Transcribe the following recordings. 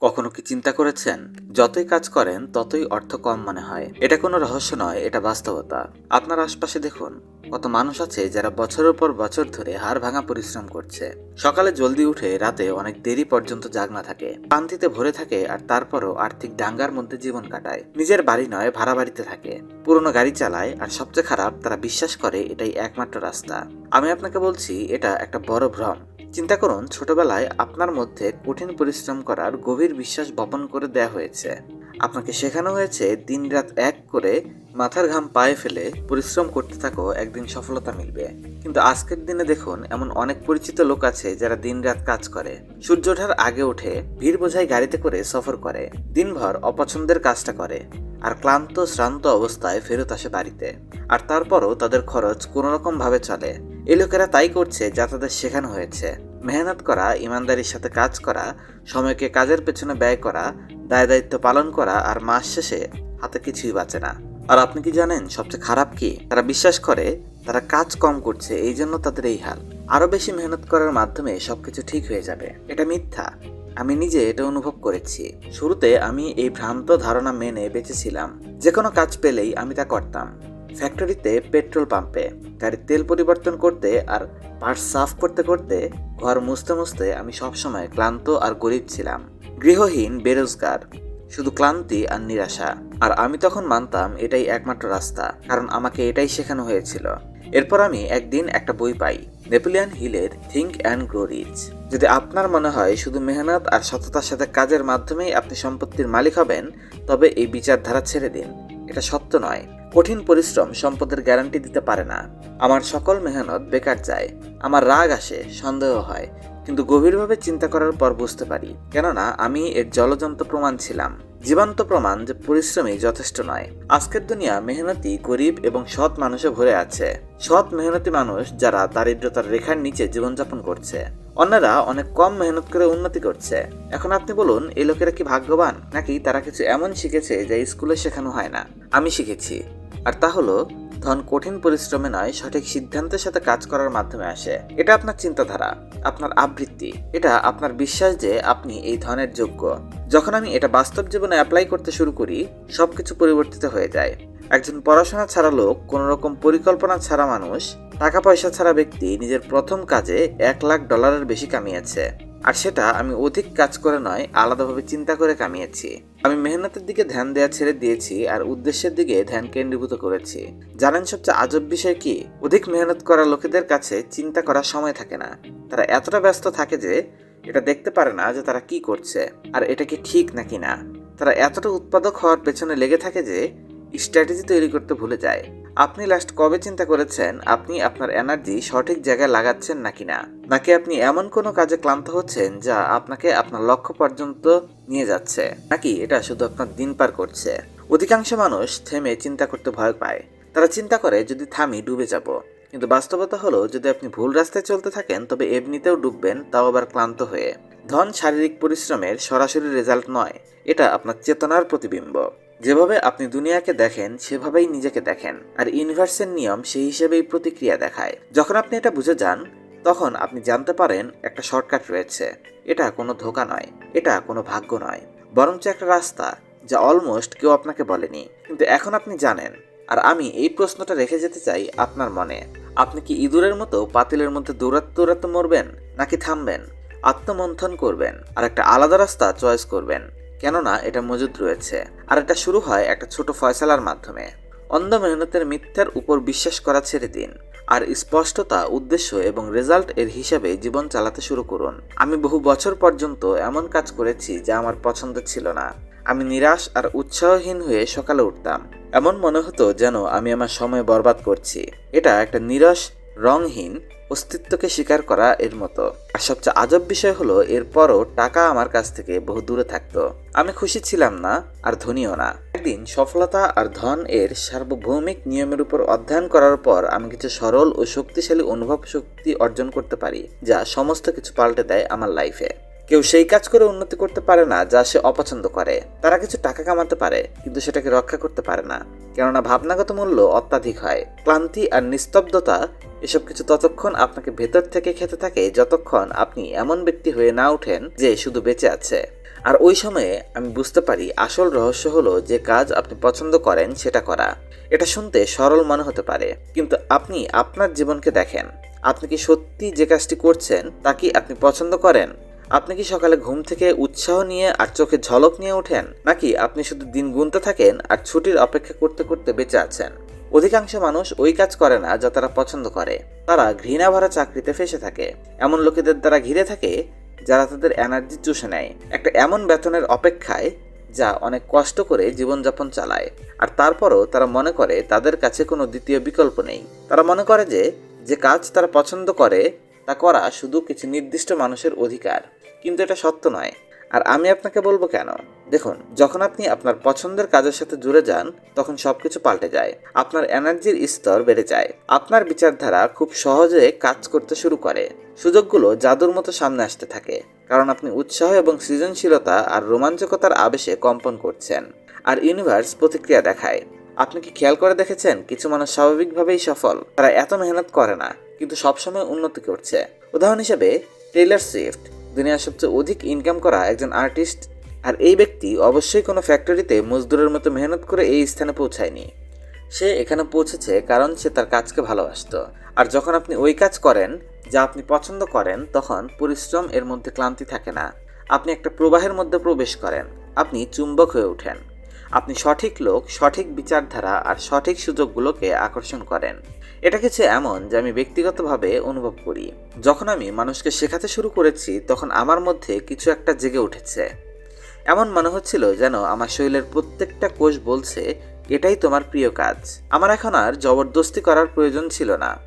কখনো কি চিন্তা করেছেন? যতই কাজ করেন, ততই অর্থ কম মনে হয়। এটা কোনো রহস্য নয়, এটা বাস্তবতা। আপনার আশপাশে দেখুন, কত মানুষ আছে যারা বছরের পর বছর ধরে হাড় ভাঙা পরিশ্রম করছে। সকালে জলদি উঠে রাতে অনেক দেরি পর্যন্ত জাগনা থাকে। শান্তিতে ভরে থাকে আর তারপরও আর্থিক ডাঙ্গার মধ্যে জীবন কাটায়। নিজের বাড়ি নয়, ভাড়া বাড়িতে থাকে। পুরনো গাড়ি চালায় আর সবচেয়ে খারাপ, তারা বিশ্বাস করে এটাই একমাত্র রাস্তা। আমি আপনাকে বলছি, এটা একটা বড় ভ্রম। চিন্তা করুন, ছোটবেলায় আপনার মধ্যে কঠিন পরিশ্রম করার গভীর বিশ্বাস বপন করে দেয়া হয়েছে। আপনাকে শেখানো হয়েছে, দিনরাত এক করে মাথার ঘাম পায়ে ফেলে পরিশ্রম করতে থাকো, একদিন সফলতা মিলবে। কিন্তু আজকের দিনে দেখুন, এমন অনেক পরিচিত লোক আছে যারা দিনরাত কাজ করে। সূর্য ওঠার আগে উঠে ভিড় বোঝাই গাড়িতে করে সফর করে, দিনভর অপছন্দের কাজটা করে আর ক্লান্ত, শ্রান্ত অবস্থায় ফেরত আসে বাড়িতে। আর তারপরও তাদের খরচ কোনোরকম ভাবে চলে। এই লোকেরা তাই করছে যা তাদের শেখানো হয়েছে। মেহনত করা, ইমানদারির সাথে কাজ করা, সময়কে কাজের পেছনে ব্যয় করা, দায় দায়িত্ব পালন করা আর মাস শেষে হাতে কিছুই বাঁচে না। আর আপনি কি জানেন সবচেয়ে খারাপ কি? তারা বিশ্বাস করে, তারা কাজ কম করছে, এই জন্য তাদের এই হাল। আরও বেশি মেহনত করার মাধ্যমে সবকিছু ঠিক হয়ে যাবে। এটা মিথ্যা। আমি নিজে এটা অনুভব করেছি। শুরুতে আমি এই ভ্রান্ত ধারণা মেনে বেঁচেছিলাম। যে কোনো কাজ পেলেই আমি তা করতাম। ফ্যাক্টরিতে পেট্রোল পাম্পে, গাড়ির তেল পরিবর্তন করতে আর পার্ট সাফ করতে করতে ঘর মুছতে মুছতে আমি সবসময় ক্লান্ত আর গরিব ছিলাম। গৃহহীন, বেরোজগার, শুধু ক্লান্তি আর নিরাশা। আর আমি তখন মানতাম এটাই একমাত্র রাস্তা, কারণ আমাকে এটাই শেখানো হয়েছিল। এরপর আমি একদিন একটা বই পাই, নেপোলিয়ান হিলের থিঙ্ক অ্যান্ড গ্রো রিচ। যদি আপনার মনে হয় শুধু মেহনত আর সততার সাথে কাজের মাধ্যমেই আপনি সম্পত্তির মালিক হবেন, তবে এই বিচারধারা ছেড়ে দিন। এটা সত্য নয়। কঠিন পরিশ্রম সম্পদের গ্যারান্টি দিতে পারে না। আমার সকল মেহনত বেকার যায়, আমার রাগ আসে, সন্দেহ হয়, কিন্তু গভীরভাবে চিন্তা করার পর বুঝতে পারি, কেননা আমি এর জলজন্ত প্রমাণ ছিলাম। জীবন্ত প্রমাণ যে পরিশ্রমই যথেষ্ট নয়। আজকের দুনিয়া মেহনতি, গরিব এবং সৎ মানুষে ভরে আছে। সৎ মেহনতি মানুষ যারা দারিদ্রতার রেখার নিচে জীবনযাপন করছে, অন্যরা অনেক কম মেহনত করে উন্নতি করছে। এখন আপনি বলুন এই লোকেরা কি ভাগ্যবান? নাকি তারা কিছু এমন শিখেছে যা স্কুলে শেখানো হয় না? আমি শিখেছি। আর তা হলো, ধন কঠিন পরিশ্রমে নয়, সঠিক সিদ্ধান্তের সাথে কাজ করার মাধ্যমে আসে। এটা আপনার চিন্তাধারা, আপনার আবৃত্তি, এটা আপনার বিশ্বাস যে আপনি এই ধনের যোগ্য। যখন আমি এটা বাস্তব জীবনে অ্যাপ্লাই করতে শুরু করি, সবকিছু পরিবর্তিত হয়ে যায়। একজন পড়াশোনা ছাড়া লোক কোনো রকম পরিকল্পনা ছাড়া মানুষ, টাকা পয়সা ছাড়া ব্যক্তি নিজের প্রথম কাজে এক লাখ ডলারের বেশি কামিয়েছে। আর সেটা আমি অধিক কাজ করে নয়, আলাদাভাবে চিন্তা করে কামিয়েছি। আমি মেহনতের দিকে ধ্যান দেওয়া ছেড়ে দিয়েছি আর উদ্দেশ্যের দিকে ধ্যান কেন্দ্রীভূত করেছি। জানেন সবচেয়ে আজব বিষয় কি? অধিক মেহনত করা লোকেদের কাছে চিন্তা করার সময় থাকে না। তারা এতটা ব্যস্ত থাকে যে এটা দেখতে পারে না যে তারা কি করছে। আর এটা কি ঠিক নাকি না? তারা এতটা উৎপাদক হওয়ার পেছনে লেগে থাকে যে স্ট্র্যাটেজি তৈরি করতে ভুলে যায়। আপনি লাস্ট কবে চিন্তা করেছেন আপনি আপনার এনার্জি সঠিক জায়গায় লাগাচ্ছেন নাকি না? নাকি আপনি এমন কোনো কাজে ক্লান্ত হচ্ছেন যা আপনাকে আপনার লক্ষ্য পর্যন্ত নিয়ে যাচ্ছে? নাকি এটা শুধু আপনার দিন পার করছে? অধিকাংশ মানুষ থেমে চিন্তা করতে ভয় পায়। তারা চিন্তা করে, যদি থামি, ডুবে যাব। কিন্তু বাস্তবতা হলো, যদি আপনি ভুল রাস্তায় চলতে থাকেন, তবে এমনিতেও ডুববেন, তাও আবার ক্লান্ত হয়ে। ধন শারীরিক পরিশ্রমের সরাসরি রেজাল্ট নয়। এটা আপনার চেতনার প্রতিবিম্ব। যেভাবে আপনি দুনিয়াকে দেখেন, সেভাবেই নিজেকে দেখেন। আর ইউনিভার্সের নিয়ম সেই হিসেবেই প্রতিক্রিয়া দেখায়। যখন আপনি এটা বুঝে যান, তখন আপনি জানতে পারেন একটা শর্টকাট রয়েছে। এটা কোনো ধোকা নয়, এটা কোনো ভাগ্য নয়। বরঞ্চ একটা রাস্তা, যা অলমোস্ট কেউ আপনাকে বলেনি। কিন্তু এখন আপনি জানেন। আর আমি এই প্রশ্নটা রেখে যেতে চাই আপনার মনে। আপনি কি ইঁদুরের মতো পাতিলের মধ্যে দৌড়াতে দৌড়াতে মরবেন, নাকি থামবেন, আত্মমন্থন করবেন, আর একটা আলাদা রাস্তা চয়েস করবেন? কেননা এটা মজুদ রয়েছে। আর এটা শুরু হয় একটা ছোট ফয়সালার মাধ্যমে। অন্ধ মেহনতের মিথ্যার উপর বিশ্বাস করা ছেড়ে দিন। আর স্পষ্টতা, উদ্দেশ্য এবং রেজাল্ট এর হিসাবে জীবন চালাতে শুরু করুন। আমি বহু বছর পর্যন্ত এমন কাজ করেছি যা আমার পছন্দ ছিল না। আমি নিরাশ আর উৎসাহহীন হয়ে সকালে উঠতাম। এমন মনে হতো যেন আমি আমার সময় বরবাদ করছি। এটা একটা নিরস রংহীন অস্তিত্বকে স্বীকার করা এর মতো। আর সবচেয়ে আজব বিষয় হলো, এরপরও টাকা আমার কাছ থেকে বহু দূরে থাকতো। আমি খুশি ছিলাম না, আর ধনীও না। একদিন সফলতা আর ধন এর সার্বভৌমিক নিয়মের উপর অধ্যয়ন করার পর আমি কিছু সরল ও শক্তিশালী অনুভব শক্তি অর্জন করতে পারি, যা সমস্ত কিছু পাল্টে দেয় আমার লাইফে কেউ সেই কাজ করে উন্নতি করতে পারে না যা সে অপছন্দ করে। তারা কিছু টাকা কামাতে পারে, কিন্তু সেটাকে রক্ষা করতে পারে না। কেননা ভাবনাগত মূল্য অত্যাধিক হয়। ক্লান্তি আর নিস্তব্ধতা এসব কিছু ততক্ষণ আপনাকে ভেতর থেকে খেতে থাকে যতক্ষণ আপনি এমন ব্যক্তি হয়ে না ওঠেন যে শুধু বেঁচে আছে। আর ওই সময়ে আমি বুঝতে পারি আসল রহস্য হলো যে কাজ আপনি পছন্দ করেন সেটা করা। এটা শুনতে সরল মনে হতে পারে, কিন্তু আপনি আপনার জীবনকে দেখেন। আপনি কি সত্যি যে কাজটি করছেন তা কি আপনি পছন্দ করেন? আপনি কি সকালে ঘুম থেকে উৎসাহ নিয়ে আর চোখে ঝলক নিয়ে ওঠেন? নাকি আপনি শুধু দিন গুনতে থাকেন আর ছুটির অপেক্ষা করতে করতে বেঁচে আছেন? অধিকাংশ মানুষ ওই কাজ করে না যা তারা পছন্দ করে। তারা ঘৃণা ভরা চাকরিতে ফেসে থাকে। এমন লোকেদের দ্বারা ঘিরে থাকে যারা তাদের এনার্জি চুষে নেয়। একটা এমন বেতনের অপেক্ষায় যা অনেক কষ্ট করে জীবনযাপন চালায়। আর তারপরও তারা মনে করে তাদের কাছে কোনো দ্বিতীয় বিকল্প নেই। তারা মনে করে যে যে কাজ তারা পছন্দ করে, তা করা শুধু কিছু নির্দিষ্ট মানুষের অধিকার। কিন্তু এটা সত্য নয়। আর আমি আপনাকে বলব কেন? দেখুন, যখন আপনি আপনার পছন্দের কাজের সাথে জুড়ে যান, তখন সবকিছু পাল্টে যায়। আপনার এনার্জির স্তর বেড়ে যায়। আপনার বিচারধারা খুব সহজে কাজ করতে শুরু করে। সুযোগগুলো জাদুর মতো সামনে আসতে থাকে। কারণ আপনি উৎসাহ এবং সৃজনশীলতা আর রোমাঞ্চকতার আবেশে কম্পন করছেন। আর ইউনিভার্স প্রতিক্রিয়া দেখায়। আপনি কি খেয়াল করে দেখেছেন? কিছু মানুষ স্বাভাবিকভাবেই সফল। তারা এত মেহনত করে না, কিন্তু সবসময় উন্নতি করছে। উদাহরণ হিসেবে, টেইলার সুইফট। দুনিয়ার সবচেয়ে অধিক ইনকাম করা একজন আর্টিস্ট আর এই ব্যক্তি অবশ্যই কোনো ফ্যাক্টরিতে মজদুরের মতো মেহনত করে এই স্থানে পৌঁছায়নি। সে এখানে পৌঁছেছে কারণ সে তার কাজকে ভালোবাসত। আর যখন আপনি ওই কাজ করেন যা আপনি পছন্দ করেন, তখন পরিশ্রম এর মধ্যে ক্লান্তি থাকে না। আপনি একটা প্রবাহের মধ্যে প্রবেশ করেন। আপনি চুম্বক হয়ে ওঠেন। আপনি সঠিক লোক, সঠিক বিচারধারা আর সঠিক সুযোগগুলোকে আকর্ষণ করেন। এটা কিছু এমন যে আমি ব্যক্তিগতভাবে অনুভব করি। যখন আমি মানুষকে শেখাতে শুরু করেছি, তখন আমার মধ্যে কিছু একটা জেগে উঠেছে। এমন মনে হচ্ছিল যেন আমার শরীরের প্রত্যেকটা কোষ বলছে, এটাই তোমার প্রিয় কাজ। আমার এখন আর জবরদস্তি করার প্রয়োজন ছিল না।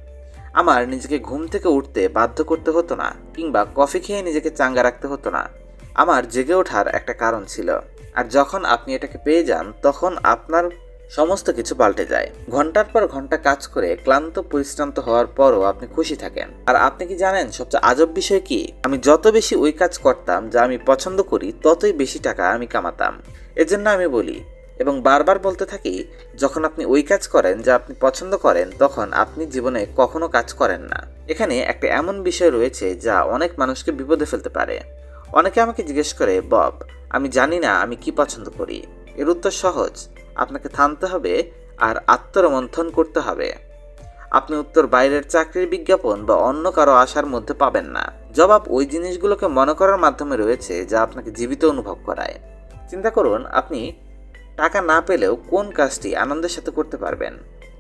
আমার নিজেকে ঘুম থেকে উঠতে বাধ্য করতে হতো না, কিংবা কফি খেয়ে নিজেকে চাঙ্গা রাখতে হতো না। আমার জেগে ওঠার একটা কারণ ছিল। আর যখন আপনি এটাকে পেয়ে যান, তখন আপনার সমস্ত কিছু পাল্টে যায়। ঘণ্টার পর ঘণ্টা কাজ করে ক্লান্ত, পরিশ্রান্ত হওয়ার পরও আপনি খুশি থাকেন। আর আপনি কি জানেন, সবচেয়ে আজব বিষয় কি? আমি যত বেশি ওই কাজ করতাম, যা আমি পছন্দ করি, ততই বেশি টাকা আমি কামাতাম। এজন্য আমি বলি এবং বারবার বলতে থাকি, যখন আপনি ওই কাজ করেন, যা আপনি পছন্দ করেন, তখন আপনি জীবনে কখনো কাজ করেন না। এখানে একটা এমন বিষয় রয়েছে, যা অনেক মানুষকে বিপদে ফেলতে পারে। অনেকে আমাকে জিজ্ঞেস করে, বব, আমি জানি না আমি কি পছন্দ করি। এর উত্তর সহজ। আপনাকে থামতে হবে আর আত্মরমন্থন করতে হবে। আপনি উত্তর বাইরের চাকরির বিজ্ঞাপন বা অন্য কারও আশার মধ্যে পাবেন না। জবাব ওই জিনিসগুলোকে মনে করার মাধ্যমে রয়েছে যা আপনাকে জীবিত অনুভব করায়। চিন্তা করুন, আপনি টাকা না পেলেও কোন কাজটি আনন্দের সাথে করতে পারবেন?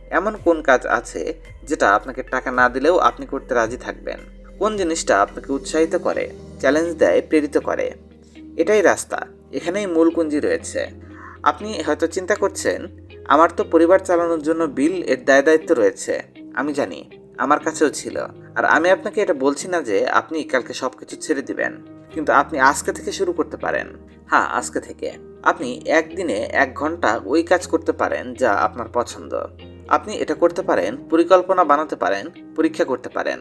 এমন কোন কাজ আছে যেটা আপনাকে টাকা না দিলেও আপনি করতে রাজি থাকবেন? কোন জিনিসটা আপনাকে উৎসাহিত করে চ্যালেঞ্জ দেয়, প্রেরিত করে? এটাই রাস্তা। এখানেই মূল কুঞ্জি রয়েছে। আপনি হয়তো চিন্তা করছেন, আমার তো পরিবার চালানোর জন্য বিল এর দায় দায়িত্ব রয়েছে। আমি জানি, আমার কাছেও ছিল। আর আমি আপনাকে এটা বলছি না যে আপনি কালকে সব কিছু ছেড়ে দিবেন। কিন্তু আপনি আজকে থেকে শুরু করতে পারেন। হ্যাঁ আজকে থেকে। আপনি একদিনে এক ঘণ্টা ওই কাজ করতে পারেন যা আপনার পছন্দ। আপনি এটা করতে পারেন, পরিকল্পনা বানাতে পারেন, পরীক্ষা করতে পারেন।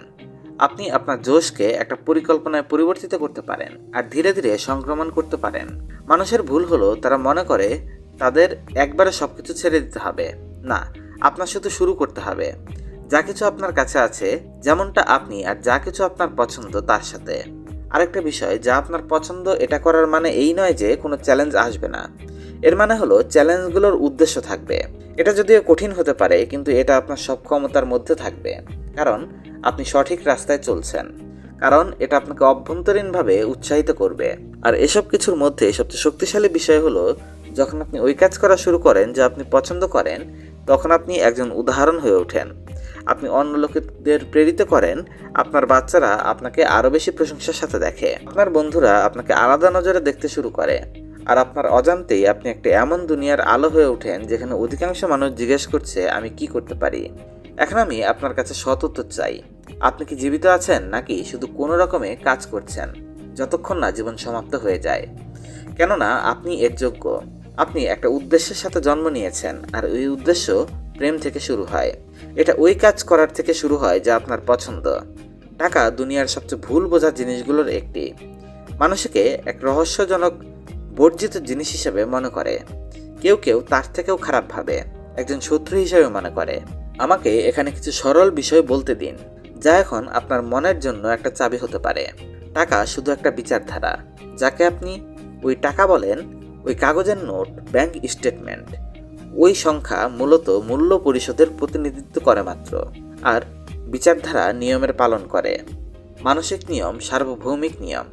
আপনি আপনার জোশকে একটা পরিকল্পনায় পরিবর্তিত করতে পারেন আর ধীরে ধীরে সংক্রমণ করতে পারেন। মানুষের ভুল হলো তারা মনে করে তাদের একবারে সব কিছু ছেড়ে দিতে হবে। না, আপনার শুধু শুরু করতে হবে। যা কিছু আপনার কাছে আছে, যেমনটা আপনি আর যা কিছু আপনার পছন্দ তার সাথে। আরেকটা বিষয়, যা আপনার পছন্দ এটা করার মানে এই নয় যে কোনো চ্যালেঞ্জ আসবে না। এর মানে হলো চ্যালেঞ্জগুলোর উদ্দেশ্য থাকবে। এটা যদিও কঠিন হতে পারে, কিন্তু এটা আপনার সব ক্ষমতার মধ্যে থাকবে। কারণ আপনি সঠিক রাস্তায় চলছেন। কারণ এটা আপনাকে অভ্যন্তরীণভাবে উৎসাহিত করবে। আর এসব কিছুর মধ্যে সবচেয়ে শক্তিশালী বিষয় হলো, যখন আপনি ওই কাজ করা শুরু করেন যা আপনি পছন্দ করেন, তখন আপনি একজন উদাহরণ হয়ে ওঠেন। আপনি অন্য লোকেদের প্রেরিত করেন, আপনার বাচ্চারা আপনাকে আরও বেশি প্রশংসার সাথে দেখে। আপনার বন্ধুরা আপনাকে আলাদা নজরে দেখতে শুরু করে। আর আপনার অজান্তেই আপনি একটা এমন দুনিয়ার আলো হয়ে ওঠেন যেখানে অধিকাংশ মানুষ জিজ্ঞেস করছে, আমি কি করতে পারি? এখন আমি আপনার কাছে সৎ উত্তর চাই। আপনি কি জীবিত আছেন নাকি শুধু কোনো রকমে কাজ করছেন? যতক্ষণ না জীবন সমাপ্ত হয়ে যায়। কেননা আপনি এর যোগ্য। আপনি একটা উদ্দেশ্যের সাথে জন্ম নিয়েছেন আর ওই উদ্দেশ্য প্রেম থেকে শুরু হয়। এটা ওই কাজ করার থেকে শুরু হয় যা আপনার পছন্দ। টাকা দুনিয়ার সবচেয়ে ভুল বোঝা জিনিসগুলোর একটি। মানুষকে এক রহস্যজনক বর্জিত জিনিস হিসেবে মনে করে। কেউ কেউ তার থেকেও খারাপ ভাবে। একজন শত্রু হিসেবে মনে করে। আমাকে এখানে কিছু সরল বিষয় বলতে দিন, যা এখন আপনার মনের জন্য একটা চাবি হতে পারে। টাকা শুধু একটা বিচারধারা, যাকে আপনি ওই টাকা বলেন, ওই কাগজের নোট, ব্যাংক স্টেটমেন্ট। ওই সংখ্যা মূলত মূল্য পরিশোধের প্রতিনিধিত্ব করে মাত্র, আর বিচারধারা নিয়মের পালন করে। মানসিক নিয়ম, সার্বভৌমিক নিয়ম।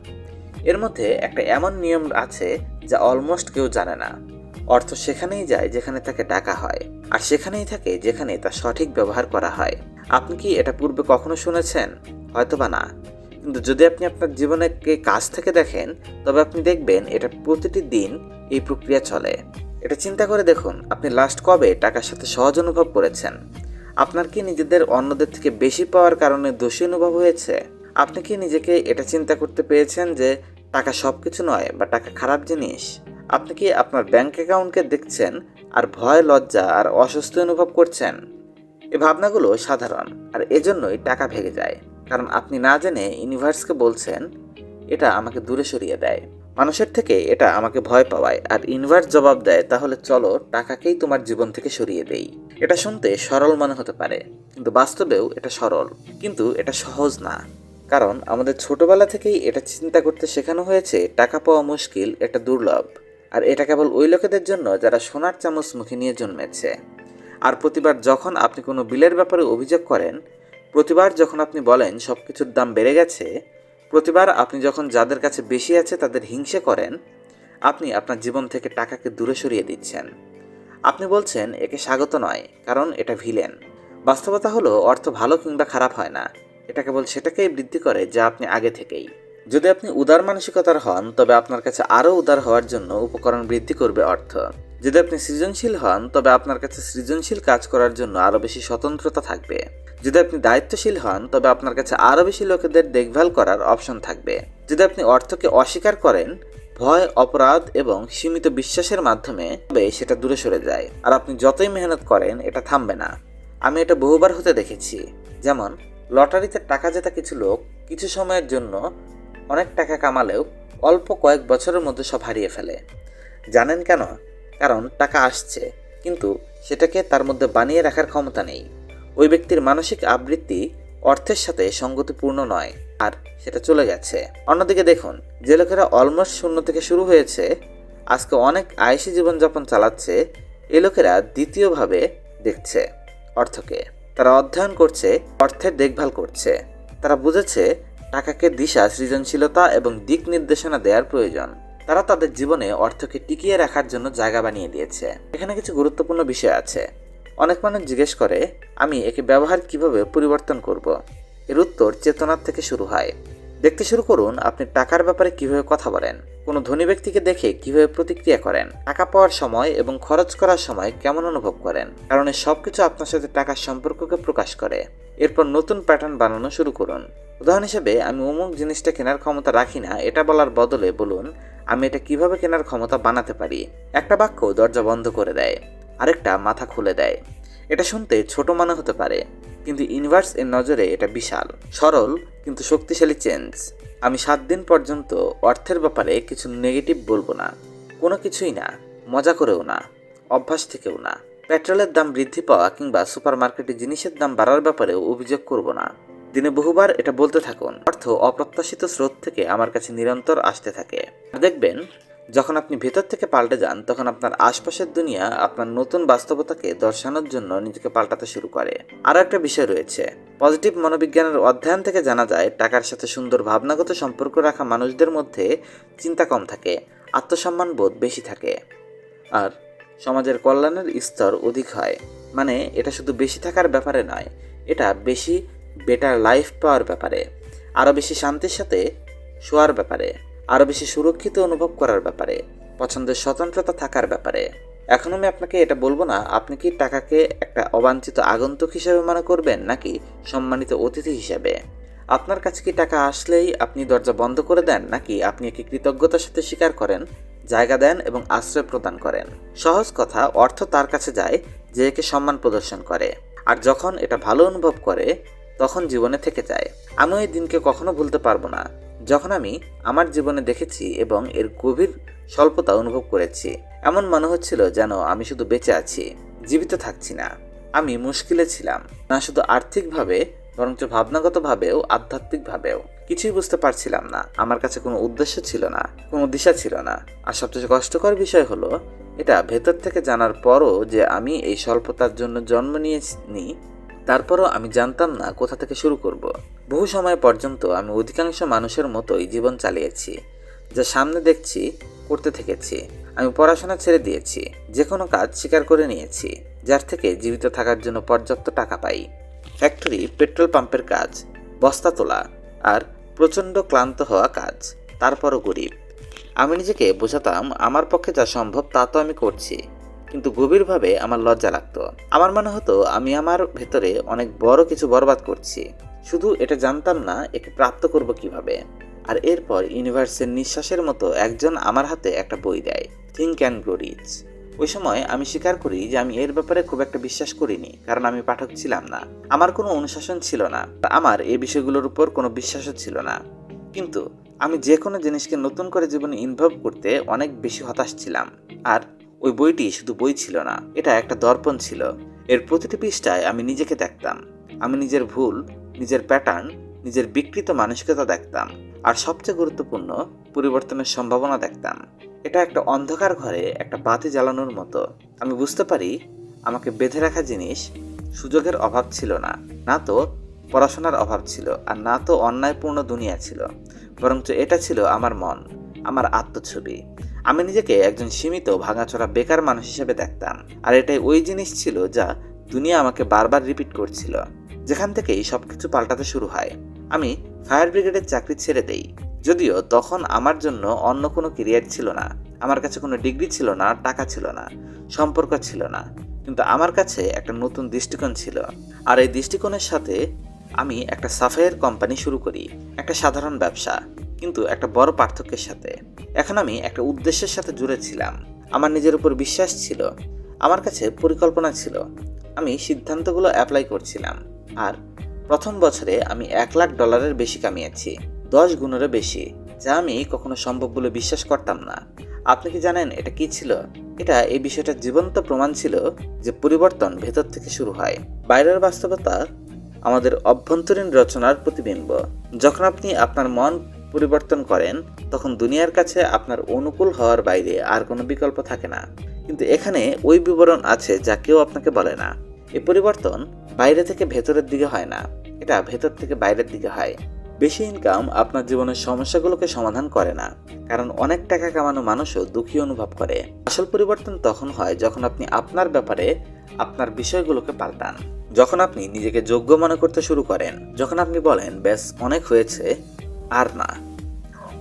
এর মধ্যে একটা এমন নিয়ম আছে যা অলমোস্ট কেউ জানে না। অর্থ সেখানেই যায় যেখানে তাকে ডাকা হয়, আর সেখানেই থাকে যেখানে তা সঠিক ব্যবহার করা হয়। আপনি কি এটা পূর্বে কখনো শুনেছেন? হয়তোবা না। কিন্তু যদি আপনি আপনার জীবনকে কাছ থেকে দেখেন, তবে আপনি দেখবেন এটা প্রতিটি দিন এই প্রক্রিয়া চলে। এটা চিন্তা করে দেখুন, আপনি লাস্ট কবে টাকার সাথে সহজ অনুভব করেছেন? আপনার কি নিজেদের অন্যদের থেকে বেশি পাওয়ার কারণে দোষী অনুভব হয়েছে? আপনি কি নিজেকে এটা চিন্তা করতে পেরেছেন যে টাকা সব কিছু নয় বা টাকা খারাপ জিনিস? আপনি কি আপনার ব্যাংক অ্যাকাউন্টকে দেখছেন আর ভয়, লজ্জা আর অস্বস্তি অনুভব করছেন? এ ভাবনাগুলো সাধারণ আর এজন্যই টাকা ভেঙে যায়। কারণ আপনি না জেনে ইউনিভার্সকে বলছেন, এটা আমাকে দূরে সরিয়ে দেয়। মানুষের থেকে এটা আমাকে ভয় পাওয়ায় আর ইউনিভার্স জবাব দেয়, তাহলে চলো টাকাকেই তোমার জীবন থেকে সরিয়ে দেই। এটা শুনতে সরল মনে হতে পারে, কিন্তু বাস্তবেও এটা সরল। কিন্তু এটা সহজ না। কারণ আমাদের ছোটবেলা থেকেই এটা চিন্তা করতে শেখানো হয়েছে, টাকা পাওয়া মুশকিল, এটা দুর্লভ। আর এটা কেবল ওই লোকেদের জন্য যারা সোনার চামচ মুখে নিয়ে জন্মেছে। আর প্রতিবার যখন আপনি কোনো বিলের ব্যাপারে অভিযোগ করেন, প্রতিবার যখন আপনি বলেন সব কিছুর দাম বেড়ে গেছে, প্রতিবার আপনি যখন যাদের কাছে বেশি আছে তাদের হিংসে করেন, আপনি আপনার জীবন থেকে টাকাকে দূরে সরিয়ে দিচ্ছেন। আপনি বলছেন, একে স্বাগত নয়, কারণ এটা ভিলেন। বাস্তবতা হলো অর্থ ভালো কিংবা খারাপ হয় না। এটা কেবল সেটাকেই বৃদ্ধি করে যা আপনি আগে থেকেই। যদি আপনি উদার মানসিকতার হন, তবে আপনার কাছে আরও উদার হওয়ার জন্য উপকরণ বৃদ্ধি করবে অর্থ। যদি আপনি সৃজনশীল হন, তবে আপনার কাছে সৃজনশীল কাজ করার জন্য আরও বেশি স্বতন্ত্রতা থাকবে। যদি আপনি দায়িত্বশীল হন, তবে আপনার কাছে আরও বেশি লোকেদের দেখভাল করার অপশন থাকবে। যদি আপনি অর্থকে অস্বীকার করেন, ভয়, অপরাধ এবং সীমিত বিশ্বাসের মাধ্যমে, তবে সেটা দূরে সরে যায়। আর আপনি যতই মেহনত করেন, এটা থামবে না। আমি এটা বহুবার হতে দেখেছি। যেমন লটারিতে টাকা জেতা কিছু লোক কিছু সময়ের জন্য অনেক টাকা কামালেও অল্প কয়েক বছরের মধ্যে সব হারিয়ে ফেলে। জানেন কেন? কারণ টাকা আসছে, কিন্তু সেটাকে তার মধ্যে বানিয়ে রাখার ক্ষমতা নেই। ওই ব্যক্তির মানসিক আবৃত্তি অর্থের সাথে সঙ্গতিপূর্ণ নয়, আর সেটা চলে গেছে। অন্যদিকে দেখুন, যে লোকেরা অলমোস্ট শূন্য থেকে শুরু হয়েছে, আজকে অনেক আয়সী জীবনযাপন চালাচ্ছে, এ লোকেরা দ্বিতীয়ভাবে দেখছে অর্থকে। তারা অধ্যয়ন করছে, অর্থের দেখভাল করছে। তারা বুঝেছে টাকাকে দিশা, সৃজনশীলতা এবং দিক নির্দেশনা দেওয়ার প্রয়োজন। তারা তাদের জীবনে অর্থকে টিকিয়ে রাখার জন্য জায়গা বানিয়ে দিয়েছে। এখানে কিছু গুরুত্বপূর্ণ বিষয় আছে। অনেক মানুষ জিজ্ঞেস করে, আমি একে ব্যবহার কীভাবে পরিবর্তন করব। এর উত্তর চেতনার থেকে শুরু হয়। দেখতে শুরু করুন, আপনি টাকার ব্যাপারে কীভাবে কথা বলেন। কোনো ধনী ব্যক্তিকে দেখে কীভাবে প্রতিক্রিয়া করেন? টাকা পাওয়ার সময় এবং খরচ করার সময় কেমন অনুভব করেন? কারণ এই সব কিছু আপনার সাথে টাকার সম্পর্ককে প্রকাশ করে। এরপর নতুন প্যাটার্ন বানানো শুরু করুন। উদাহরণ হিসেবে, আমি অমুক জিনিসটা কেনার ক্ষমতা রাখি না, এটা বলার বদলে বলুন, আমি এটা কীভাবে কেনার ক্ষমতা বানাতে পারি? একটা বাক্য দরজা বন্ধ করে দেয়, আরেকটা মাথা খুলে দেয়। এটা শুনতে ছোট মনে হতে পারে, কিন্তু ইউনিভার্স এর নজরে এটা বিশাল, সরল, কিন্তু শক্তিশালী চেঞ্জ আমি সাত দিন পর্যন্ত অর্থের ব্যাপারে কিছু নেগেটিভ বলব না। কোনো কিছুই না। মজা করেও না। অভ্যাস থেকেও না। পেট্রোলের দাম বৃদ্ধি পাওয়া কিংবা সুপার মার্কেটে জিনিসের দাম বাড়ার ব্যাপারেও অভিযোগ করব না। দিনে বহুবার এটা বলতে থাকুন। অর্থ অপ্রত্যাশিত স্রোত থেকে আমার কাছে নিরন্তর আসতে থাকে। দেখবেন যখন আপনি ভেতর থেকে পাল্টে যান, তখন আপনার আশপাশের দুনিয়া আপনার নতুন বাস্তবতাকে দর্শানোর জন্য নিজেকে পাল্টাতে শুরু করে। আরও একটা বিষয় রয়েছে। পজিটিভ মনোবিজ্ঞানের অধ্যয়ন থেকে জানা যায়, টাকার সাথে সুন্দর ভাবনাগত সম্পর্ক রাখা মানুষদের মধ্যে চিন্তা কম থাকে, আত্মসম্মান বোধ বেশি থাকে। আর সমাজের কল্যাণের স্তর অধিক হয়। মানে এটা শুধু বেশি থাকার ব্যাপারে নয়, এটা বেশি বেটার লাইফ পাওয়ার ব্যাপারে। আরও বেশি শান্তির সাথে শোয়ার ব্যাপারে। আরও বেশি সুরক্ষিত অনুভব করার ব্যাপারে, পছন্দের স্বতন্ত্রতা থাকার ব্যাপারে। এখন আমি আপনাকে এটা বলব না, আপনি কি টাকাকে একটা অবাঞ্ছিত আগন্তুক হিসেবে মনে করবেন নাকি সম্মানিত অতিথি হিসেবে? আপনার কাছে কি টাকা আসলেই আপনি দরজা বন্ধ করে দেন নাকি আপনি একে কৃতজ্ঞতার সাথে স্বীকার করেন, জায়গা দেন এবং আশ্রয় প্রদান করেন? সহজ কথা, অর্থ তার কাছে যায় যে একে সম্মান প্রদর্শন করে। আর যখন এটা ভালো অনুভব করে, তখন জীবনে থেকে যায়। আমি ওই দিনকে কখনো ভুলতে পারব না। যখন আমি আমার জীবনে দেখেছি এবং এর গভীর স্বল্পতা অনুভব করেছি, এমন মনে হচ্ছিল যেন আমি শুধু বেঁচে আছি, জীবিত থাকছি না। আমি মুশকিলে ছিলাম, না শুধু আর্থিকভাবে, বরঞ্চ ভাবনাগতভাবেও, আধ্যাত্মিকভাবেও। কিছুই বুঝতে পারছিলাম না, আমার কাছে কোনো উদ্দেশ্য ছিল না, কোনো দিশা ছিল না। আর সবচেয়ে কষ্টকর বিষয় হলো, এটা ভেতর থেকে জানার পরও যে আমি এই স্বল্পতার জন্য জন্ম নিয়েছি তারপরও আমি জানতাম না কোথা থেকে শুরু করব। বহু সময় পর্যন্ত আমি অধিকাংশ মানুষের মতোই জীবন চালিয়েছি, যা সামনে দেখছি, করতে থেকেছি। আমি পড়াশোনা ছেড়ে দিয়েছি, যে কোনো কাজ স্বীকার করে নিয়েছি, যার থেকে জীবিত থাকার জন্য পর্যাপ্ত টাকা পাই। ফ্যাক্টরি, পেট্রোল পাম্পের কাজ, বস্তা তোলা, আর প্রচণ্ড ক্লান্ত হওয়া কাজ, তারপরও গরিব। আমি নিজেকে বোঝাতাম, আমার পক্ষে যা সম্ভব তা তো আমি করছি। কিন্তু গভীরভাবে আমার লজ্জা লাগতো। আমার মনে হতো আমি আমার ভেতরে অনেক বড় কিছু বরবাদ করছি। শুধু এটা জানতাম না, একে প্রাপ্ত করব কীভাবে। আর এরপর ইউনিভার্সের নিঃশ্বাসের মতো একজন আমার হাতে একটা বই দেয় থিঙ্ক অ্যান্ড গ্রো রিচ ওই সময় আমি স্বীকার করি যে আমি এর ব্যাপারে খুব একটা বিশ্বাস করিনি, কারণ আমি পাঠক ছিলাম না। আমার কোনো অনুশাসন ছিল না, আমার এই বিষয়গুলোর উপর কোনো বিশ্বাসও ছিল না। কিন্তু আমি যে কোনো জিনিসকে নতুন করে জীবনে ইনভলভ করতে অনেক বেশি হতাশ ছিলাম। আর ওই বইটি শুধু বই ছিল না, এটা একটা দর্পণ ছিল। এর প্রতিটি পৃষ্ঠায় আমি নিজেকে দেখতাম। আমি নিজের ভুল, নিজের প্যাটার্ন নিজের বিকৃত মানসিকতা দেখতাম। আর সবচেয়ে গুরুত্বপূর্ণ, পরিবর্তনের সম্ভাবনা দেখতাম। এটা একটা অন্ধকার ঘরে একটা বাতি জ্বালানোর মতো। আমি বুঝতে পারি, আমাকে বেঁধে রাখা জিনিস সুযোগের অভাব ছিল না। না তো পড়াশোনার অভাব ছিল, আর না তো অন্যায়পূর্ণ দুনিয়া ছিল। বরঞ্চ এটা ছিল আমার মন। আমার আত্মছবি। আমি নিজেকে একজন সীমিত, ভাঙাচোরা, বেকার মানুষ হিসেবে দেখতাম। আর এটাই ওই জিনিস ছিল যা দুনিয়া আমাকে বারবার রিপিট করছিল। যেখান থেকেই সব কিছু পাল্টাতে শুরু হয়। আমি ফায়ার ব্রিগেডের চাকরি ছেড়ে দেই। যদিও তখন আমার জন্য অন্য কোনো কেরিয়ার ছিল না। আমার কাছে কোনো ডিগ্রি ছিল না, টাকা ছিল না, সম্পর্ক ছিল না। কিন্তু আমার কাছে একটা নতুন দৃষ্টিকোণ ছিল। আর এই দৃষ্টিকোণের সাথে আমি একটা সাফাইয়ের কোম্পানি শুরু করি। একটা সাধারণ ব্যবসা। কিন্তু একটা বড় পার্থক্যের সাথে। এখন আমি একটা উদ্দেশ্যের সাথে জুড়ে ছিলাম। আমার নিজের উপর বিশ্বাস ছিল, আমার কাছে পরিকল্পনা ছিল। আমি সিদ্ধান্তগুলো অ্যাপ্লাই করছিলাম। আর প্রথম বছরে আমি এক লাখ ডলারের বেশি কামিয়েছি, দশ গুণেরও বেশি, যা আমি কখনো সম্ভব বলে বিশ্বাস করতাম না। আপনি কি জানেন এটা কি ছিল? এটা এই বিষয়টার জীবন্ত প্রমাণ ছিল যে পরিবর্তন ভেতর থেকে শুরু হয়। বাইরের বাস্তবতা আমাদের অভ্যন্তরীণ রচনার প্রতিবিম্ব। যখন আপনি আপনার মন পরিবর্তন করেন, তখন দুনিয়ার কাছে আপনার অনুকূল হওয়ার বাইরে আর কোনো বিকল্প থাকে না। কিন্তু এখানে ওই বিবরণ আছে যা কেউ আপনাকে বলে না। এই পরিবর্তন বাইরে থেকে ভেতরের দিকে হয় না, এটা ভেতর থেকে বাইরের দিকে হয়। বেশি ইনকাম আপনার জীবনের সমস্যাগুলোকে সমাধান করে না, কারণ অনেক টাকা কামানো মানুষও দুঃখী অনুভব করে। আসল পরিবর্তন তখন হয় যখন আপনি আপনার ব্যাপারে আপনার বিষয়গুলোকে পাল্টান। যখন আপনি নিজেকে যোগ্য মনে করতে শুরু করেন, যখন আপনি বলেন, ব্যাস, অনেক হয়েছে। আর না।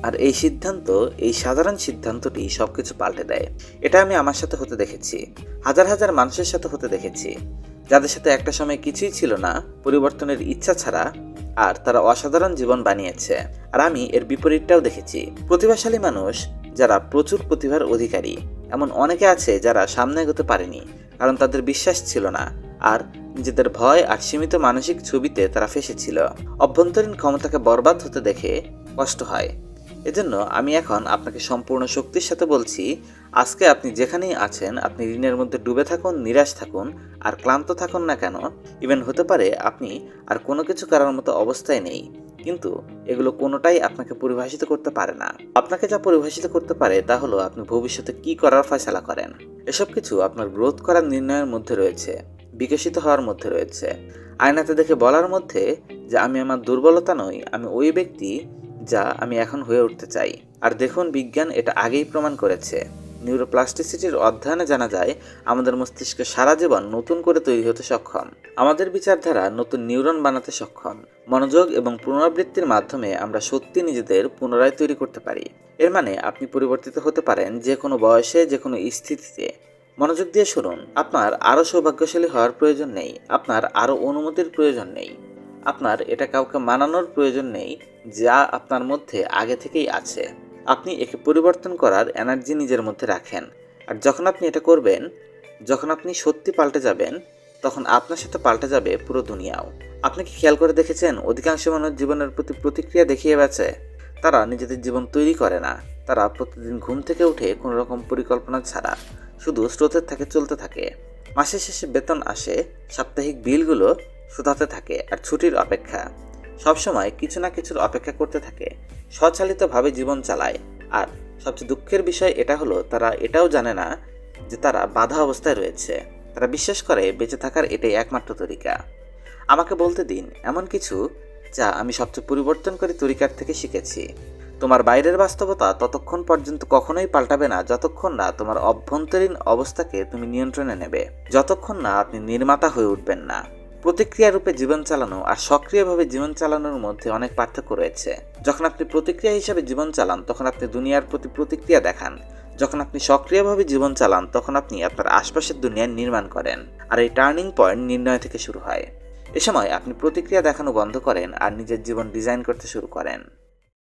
আর এই সিদ্ধান্ত, এই সাধারণ সিদ্ধান্তটি সবকিছু পাল্টে দেয়। এটা আমি আমার সাথে হতে দেখেছি। হাজার হাজার মানুষের সাথে হতে দেখেছি। যাদের সাথে একটা সময় কিছুই ছিল না, পরিবর্তনের ইচ্ছা ছাড়া, আর তারা অসাধারণ জীবন বানিয়েছে। আর আমি এর বিপরীতটাও দেখেছি। প্রতিভাশালী মানুষ যারা প্রচুর প্রতিভার অধিকারী, এমন অনেকে আছে যারা সামনে এগোতে পারেনি, কারণ তাদের বিশ্বাস ছিল না। আর নিজেদের ভয় আর সীমিত মানসিক ছবিতে তারা ফেসেছিল। অভ্যন্তরীণ ক্ষমতাকে বরবাদ হতে দেখে কষ্ট হয়। এজন্য আমি এখন আপনাকে সম্পূর্ণ শক্তির সাথে বলছি, আজকে আপনি যেখানেই আছেন, আপনি ঋণের মধ্যে ডুবে থাকুন, নিরাশ থাকুন আর ক্লান্ত থাকুন না কেন। ইভেন হতে পারে আপনি আর কোনো কিছু করার মতো অবস্থায় নেই, কিন্তু এগুলো কোনোটাই আপনাকে পরিভাষিত করতে পারে না। আপনাকে যা পরিভাষিত করতে পারে তা হলো আপনি ভবিষ্যতে কি করার ফয়সালা করেন। এসব কিছু আপনার গ্রোথ করার নির্ণয়ের মধ্যে রয়েছে। বিকশিত হওয়ার মধ্যে রয়েছে। আয়নাতে দেখে বলার মধ্যে যে আমি আমার দুর্বলতা নই, আমি ওই ব্যক্তি যা আমি এখন হয়ে উঠতে চাই। আর দেখুন, বিজ্ঞান এটা আগেই প্রমাণ করেছে। নিউরোপ্লাস্টিসিটির অধ্যয়নে জানা যায়, আমাদের মস্তিষ্ক সারা জীবন নতুন করে তৈরি হতে সক্ষম। আমাদের বিচারধারা নতুন নিউরন বানাতে সক্ষম। মনোযোগ এবং পুনরাবৃত্তির মাধ্যমে আমরা সত্যি নিজেদের পুনরায় তৈরি করতে পারি। এর মানে আপনি পরিবর্তিত হতে পারেন যে কোনো বয়সে যে কোনো স্থিতিতে। মনোযোগ দিয়ে শুনুন। আপনার আরও সৌভাগ্যশালী হওয়ার প্রয়োজন নেই। আপনার আরও অনুমতির প্রয়োজন নেই। আপনার এটা কাউকে মানানোর প্রয়োজন নেই, যা আপনার মধ্যে আগে থেকেই আছে। আপনি একে পরিবর্তন করার এনার্জি নিজের মধ্যে রাখেন। আর যখন আপনি এটা করবেন, যখন আপনি সত্যি পাল্টে যাবেন, তখন আপনার সাথে পাল্টে যাবে পুরো দুনিয়াও। আপনি কি খেয়াল করে দেখেছেন? অধিকাংশ মানুষ জীবনের প্রতি প্রতিক্রিয়া দেখিয়ে বেছে। তারা নিজেদের জীবন তৈরি করে না। তারা প্রতিদিন ঘুম থেকে উঠে কোনো রকম পরিকল্পনা ছাড়া। শুধু স্রোতের থাকে চলতে থাকে। মাসের শেষে বেতন আসে, সাপ্তাহিক বিলগুলো শুধাতে থাকে আর ছুটির অপেক্ষা। সবসময় কিছু না কিছুর অপেক্ষা করতে থাকে। স্বচালিতভাবে জীবন চালায়। আর সবচেয়ে দুঃখের বিষয় এটা হলো, তারা এটাও জানে না যে তারা বাধা অবস্থায় রয়েছে। তারা বিশ্বাস করে, বেঁচে থাকার এটাই একমাত্র তরিকা। আমাকে বলতে দিন, এমন কিছু যা আমি সবচেয়ে পরিবর্তনকারী তরিকার থেকে শিখেছি। তোমার বাইরের বাস্তবতা ততক্ষণ পর্যন্ত কখনোই পাল্টাবে না, যতক্ষণ না তোমার অভ্যন্তরীণ অবস্থাকে তুমি নিয়ন্ত্রণে নেবে, যতক্ষণ না আপনি নির্মাতা হয়ে উঠবেন না। প্রতিক্রিয়া রূপে জীবন চালানো আর সক্রিয়ভাবে জীবন চালানোর মধ্যে অনেক পার্থক্য রয়েছে। যখন আপনি প্রতিক্রিয়া হিসাবে জীবন চালান, তখন আপনি দুনিয়ার প্রতি প্রতিক্রিয়া দেখান। যখন আপনি সক্রিয়ভাবে জীবন চালান, তখন আপনি আপনার আশপাশের দুনিয়া নির্মাণ করেন আর এই টার্নিং পয়েন্ট নির্ণয় থেকে শুরু হয়। এ সময় আপনি প্রতিক্রিয়া দেখানো বন্ধ করেন আর নিজের জীবন ডিজাইন করতে শুরু করেন।